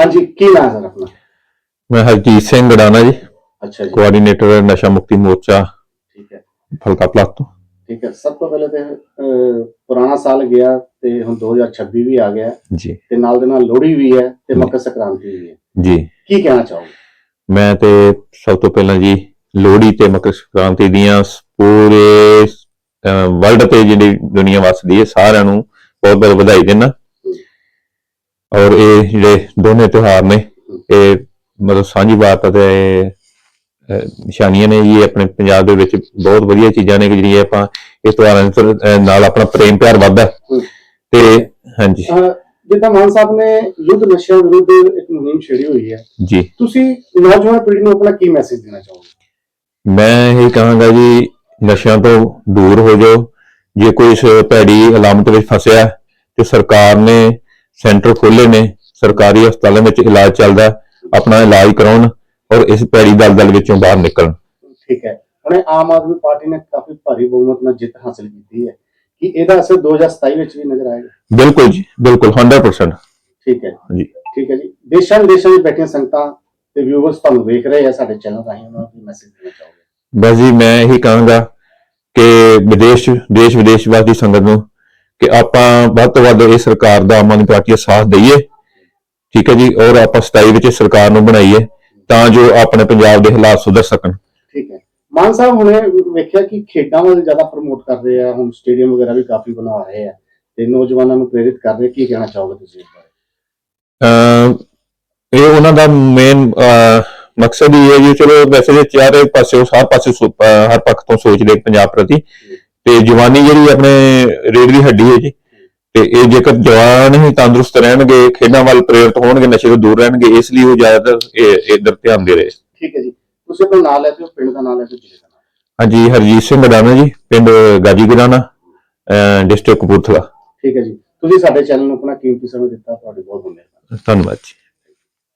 ਹਾਂਜੀ ਕੀ ਨਾਮ ਹੈ ਸਰ ਆਪਣਾ? ਮੈਂ ਹਰਜੀਤ ਸਿੰਘ ਗੜਾਣਾ ਜੀ। ਅੱਛਾ ਜੀ। ਕੋਆਰਡੀਨੇਟਰ ਨਸ਼ਾ ਮੁਕਤੀ ਮੋਰਚਾ। ਠੀਕ ਹੈ। ਫਲਕਾ ਪਲਾਸ ਤੋਂ। ਠੀਕ ਹੈ। ਸਭ ਤੋਂ ਪਹਿਲੇ ਤੇ ਅਹ, ਪੁਰਾਣਾ ਸਾਲ ਗਿਆ ਤੇ ਹੁਣ 2026 ਵੀ ਆ ਗਿਆ। ਜੀ। ਤੇ ਨਾਲ ਦੇ ਨਾਲ ਲੋਹੜੀ ਵੀ ਹੈ ਤੇ ਮਕਰ ਸੰਕ੍ਰਾਂਤੀ ਵੀ ਹੈ। ਜੀ। ਕੀ ਕਹਿਣਾ ਚਾਹੋਗੇ? ਮੈਂ ਤੇ ਸਭ ਤੋਂ ਪਹਿਲਾਂ ਜੀ ਲੋਹੜੀ ਤੇ ਮਕਰ ਸੰਕ੍ਰਾਂਤੀ ਦੀਆਂ ਸ- ਪੂਰੇ ਵਰਲਡ ਤੇ ਜਿਹੜੀ ਦੁਨੀਆ ਵਸਦੀ ਹੈ ਸਾਰਿਆਂ ਨੂੰ ਬਹੁਤ ਬਹੁਤ ਵਧਾਈ ਦਿੰਦਾ। ਔਰ ਇਹ ਜਿਹੜੇ ਦੋਨੇ ਤਿਉਹਾਰ ਨੇ ਇਹ ਮਤਲਬ ਸਾਂਝੀ ਬਾਤ ਤੇ ਅਹ, ਨਿਸ਼ਾਨੀਆਂ ਨੇ ਜੀ ਆਪਣੇ ਪੰਜਾਬ ਦੇ ਵਿੱਚ ਬਹੁਤ ਵਧੀਆ ਚੀਜ਼ਾਂ ਨੇ ਕਿ ਜਿਹੜੀਆਂ ਆਪਾਂ ਇਹ ਤਿਉਹਾਰਾਂ ਨਾਲ ਆਪਣਾ ਪ੍ਰੇਮ ਪਿਆਰ ਵੱਧਦਾ। ਤੇ ਹਾਂਜੀ। ਜਿੱਦਾਂ ਮਾਨ ਸਾਹਿਬ ਨੇ ਯੁੱਧ ਨਸ਼ਿਆਂ ਵਿਰੁੱਧ ਇੱਕ ਮੁਹਿੰਮ ਛੇੜੀ ਹੋਈ ਹੈ। ਜੀ। ਤੁਸੀਂ ਨੌਜਵਾਨ ਪੀੜ੍ਹੀ ਨੂੰ ਆਪਣਾ ਕੀ ਮੈਸੇਜ ਦੇਣਾ ਚਾਹੋਗੇ? ਮੈਂ ਇਹ ਕਹਾਂਗਾ ਜੀ ਨਸ਼ਿਆਂ ਤੋਂ ਦੂਰ ਹੋ ਜਾਓ। ਜੇ ਕੋਈ ਇਸ ਭੈੜੀ ਅਲਾਮਤ ਵਿੱਚ ਫਸਿਆ ਤੇ ਸਰਕਾਰ ਨੇ ਸੈਂਟਰ ਖੋਲੇ ਨੇ ਸਰਕਾਰੀ ਹਸਪਤਾਲਾਂ ਵਿੱਚ ਇਲਾਜ ਚੱਲਦਾ ਆਪਣਾ ਇਲਾਜ ਕਰਾਉਣ ਔਰ ਇਸ ਭੈੜੀ ਦਲਦਲ ਵਿੱਚੋਂ ਬਾਹਰ ਨਿਕਲਣ। ਠੀਕ ਹੈ। ਹੁਣੇ ਆਮ ਆਦਮੀ ਪਾਰਟੀ ਨੇ ਕਾਫੀ ਭਾਰੀ ਬਹੁਮਤ ਨਾਲ ਜਿੱਤ ਹਾਸਲ ਕੀਤੀ ਹੈ। ਕਿ ਇਹਦਾ ਅਸਰ 2027 ਵਿੱਚ ਵੀ ਨਜ਼ਰ ਆਏਗਾ? ਬਿਲਕੁਲ ਜੀ ਬਿਲਕੁਲ 100% ਠੀਕ ਹੈ ਜੀ। ਠੀਕ ਹੈ ਜੀ। ਦੇਸ਼ਾਂ ਵਿਦੇਸ਼ਾਂ ਵਿੱਚ ਬੈਠੀਆਂ ਸੰਗਤਾਂ ਤੇ ਵਿਊਅਰਸ ਤੁਹਾਨੂੰ ਵੇਖ ਰਹੇ ਆ ਸਾਡੇ ਚੈਨਲ ਰਾਹੀਂ ਉਹਨਾਂ ਨੂੰ ਮੈਸੇਜ ਦੇਣਾ ਚਾਹੋਗੇ? ਬਸ ਜੀ ਮੈਂ ਇਹੀ ਕਹਾਂਗਾ ਕਿ ਵਿਦੇਸ਼ ਦੇਸ਼ ਵਿਦੇਸ਼ ਵਾਸੀ ਸੰਗਤ ਨੂੰ ਕਿ ਆਪਾਂ ਵੱਧ ਤੋਂ ਵੱਧ ਇਹ ਸਰਕਾਰ ਦਾ ਆਮ ਆਦਮੀ ਪਾਰਟੀ ਦਾ ਸਾਥ ਦਈਏ। ਠੀਕ ਹੈ ਜੀ ਔਰ ਆਪਾਂ 27 ਵਿੱਚ ਸਰਕਾਰ ਨੂੰ ਬਣਾਈਏ ਤਾਂ ਜੋ ਆਪਣੇ ਪੰਜਾਬ ਦੇ ਹਾਲਾਤ ਸੁਧਰ ਸਕਣ। ਠੀਕ ਹੈ। ਮਾਨ ਸਾਹਿਬ ਹੁਣੇ ਵੇਖਿਆ ਕਿ ਖੇਡਾਂ ਵੱਲ ਜ਼ਿਆਦਾ ਪ੍ਰਮੋਟ ਕਰ ਰਹੇ ਆ ਹੁਣ ਸਟੇਡੀਅਮ ਵਗੈਰਾ ਵੀ ਕਾਫੀ ਬਣਾ ਰਹੇ ਆ ਤੇ ਨੌਜਵਾਨਾਂ ਨੂੰ ਪ੍ਰੇਰਿਤ ਕਰ ਰਹੇ ਕੀ ਕਹਿਣਾ ਚਾਹੋਗੇ ਤੁਸੀਂ ਇਸ ਬਾਰੇ? ਅਹ ਇਹ ਉਹਨਾਂ ਦਾ ਮੇਨ ਮਕਸਦ ਹੀ ਹੈ ਜੀ ਚਲੋ ਵੈਸੇ ਜੇ ਚਾਰੇ ਪਾਸੇ ਹਰ ਪਾਸੇ ਹਰ ਪੱਖ ਤੋਂ ਸੋਚਦੇ ਪੰਜਾਬ ਪ੍ਰਤੀ। ਤੇ ਜਵਾਨੀ ਜਿਹੜੀ ਆਪਣੇ ਰੀੜ ਦੀ ਹੱਡੀ ਹੈ ਜੀ ਤੇ ਇਹ ਜੇਕਰ ਜਵਾਨ ਹੀ ਤੰਦਰੁਸਤ ਰਹਿਣਗੇ ਖੇਡਾਂ ਵੱਲ ਪ੍ਰੇਰਿਤ ਹੋਣਗੇ ਨਸ਼ੇ ਤੋਂ ਦੂਰ ਰਹਿਣਗੇ ਇਸ ਲਈ ਉਹ ਜ਼ਿਆਦਾਤਰ ਇਹ ਇਧਰ ਧਿਆਨ ਦੇ ਰਹੇ ਠੀਕ ਹੈ ਜੀ। ਤੁਸੀਂ ਪਿੰਡ ਦਾ ਨਾਮ ਜ਼ਿਲ੍ਹੇ ਦਾ ਨਾਮ। ਹਾਂਜੀ ਹਰਜੀਤ ਸਿੰਘ ਗੜਾਣਾ ਜੀ ਪਿੰਡ ਗਾਜੀ ਗੁਰਾਣਾ ਡਿਸਟ੍ਰਿਕਟ ਕਪੂਰਥਲਾ। ਠੀਕ ਹੈ ਜੀ। ਤੁਸੀਂ ਸਾਡੇ ਚੈਨਲ ਨੂੰ ਆਪਣਾ ਕੀਮਤੀ ਸਮਾਂ ਦਿੱਤਾ ਤੁਹਾਡੇ ਬਹੁਤ ਬਹੁਤ ਧੰਨਵਾਦ ਜੀ।